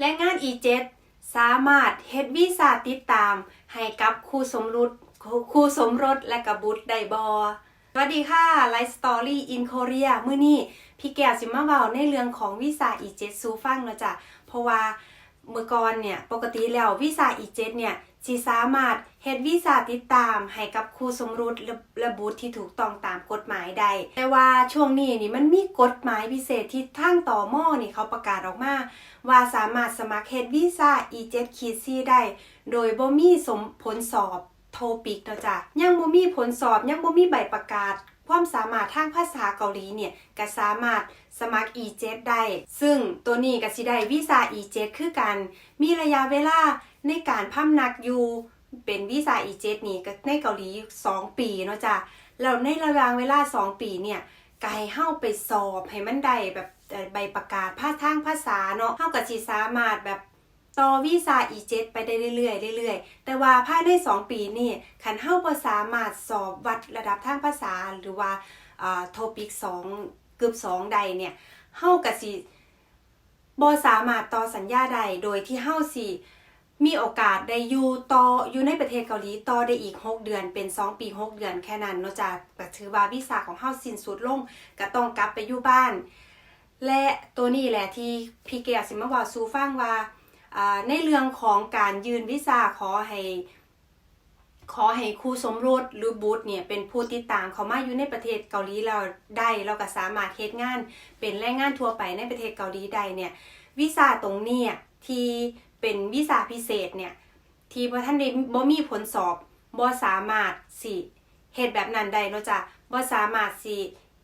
และงาน E7 สามารถเฮ็ดวีซ่าติดตาม ให้กับคู่สมรสคู่สมรสและกับบุตรได้บอสวัสดีค่ะไลฟ์สตอรี่อินโคเรียมื้อนี้พี่แก้วสิมาเว้าในเรื่องของวีซ่า E7 ซูฟังเนาะจ้ะเพราะว่า เมื่อก่อนเนี่ยปกติแล้ววีซ่า E7 เจ็ตเนี่ยสิสามารถเฮ็ดวีซ่าติดตามให้กับคู่สมรสและบุตรที่ถูกต้องตามกฎหมายได้แต่ว่าช่วงนี้นี่มันมีกฎหมายพิเศษที่ทางต่อมอนี่เขาประกาศออกมา ว่าสามารถสมัครเฮ็ดวีซ่า E7 คีซีได้ โดยบ่มีสมผลสอบโทปิกเนาะจ้ะยังบ่มีผลสอบยังบ่มีใบประกาศ ความสามารถทางภาษาเกาหลีเนี่ยก็สามารถสมัคร E7 ได้ ซึ่งตัวนี้ก็สิได้วีซ่า E7 คือกัน มีระยะเวลาในการพำนักอยู่เป็นวีซ่า E7 นี่ก็ในเกาหลี 2 ปีเนาะจ้ะแล้วในระยะเวลา 2 ปีเนี่ยก็ให้เฮาไปสอบให้มันได้แบบใบประกาศภาทางภาษาเนาะเฮาก็สิสามารถแบบ ต่อวีซ่า E7 ไปได้เรื่อยๆเรื่อยๆ แต่ว่าภายใน 2 ปีนี่คันเฮาบ่สามารถสอบวัดระดับทางภาษาหรือว่าอ่าโทปิก2เกือบ2ใดเนี่ยเฮาก็สิบ่สามารถต่อสัญญาใดโดยที่เฮาสิมีโอกาสได้อยู่ต่ออยู่ในประเทศเกาหลีต่อได้อีก 6 เดือนเป็น 2 ปี 6 เดือนแค่นั้นเนาะจ้ะก็ถือว่าวีซ่าของเฮาสิ้นสุดลงก็ต้องกลับไปอยู่บ้าน และตัวนี้แหละที่พี่เกียร์สิมาว่าสู่ฟังว่าอ่า ในเรื่องของการยื่นวีซ่าขอให้ขอให้คู่สมรสหรือบุตรเนี่ยเป็นผู้ติดตามเขามาอยู่ในประเทศเกาหลีเราได้เราก็สามารถเฮ็ดงาน เป็นแรงงานทั่วไปในประเทศเกาหลีได้เนี่ยวีซ่าตรงนี้ที่เป็นวีซ่าพิเศษเนี่ยที่บ่ท่านได้บ่มีผลสอบบ่สามารถสิเฮ็ดแบบนั้นได้เนาะจ้ะบ่สามารถสิ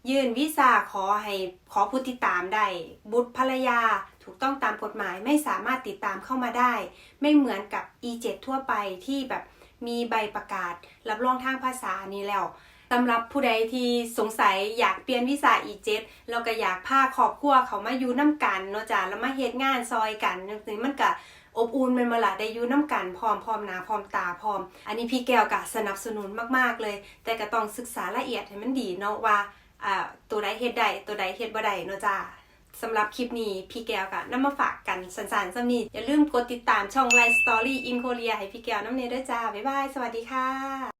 ยื่นวีซ่าขอให้ขอผู้ติดตามได้บุตรภรรยา ถูกต้องตามกฎหมายไม่สามารถติดตามเข้ามาได้ ไม่เหมือนกับ E7 ทั่วไปที่แบบมีใบประกาศ รับรองทางภาษานี้แล้วสำหรับผู้ใดที่สงสัยอยากเปลี่ยนวีซ่า E7 แล้วก็อยากพาครอบครัวเขามาอยู่น้ำกันเนาะจ้ะแล้วมาเฮ็ดงานซอยกันจังซี่มันก็อบอุ่นแมันมาละได้ยู่น้ำกันพร้อมพร้อมหน้าพร้อมตาพร้อม อันนี้พี่แก้วก็สนับสนุนมากๆเลย แต่ก็ต้องศึกษาละเอียดให้มันดีเนาะว่าตัวใดเฮ็ดได้ตัวใดเฮ็ดบ่ได้เนาะจ้า สำหรับคลิปนี้พี่แก้วก็นำมาฝากกันสันๆซ้ำนีอย่าลืมกดติดตามช่องไลฟ์สตอรี่อินโคเรียให้พี่แก้วน้ำเนยด้วยจ้า บ๊ายบาย สวัสดีค่ะ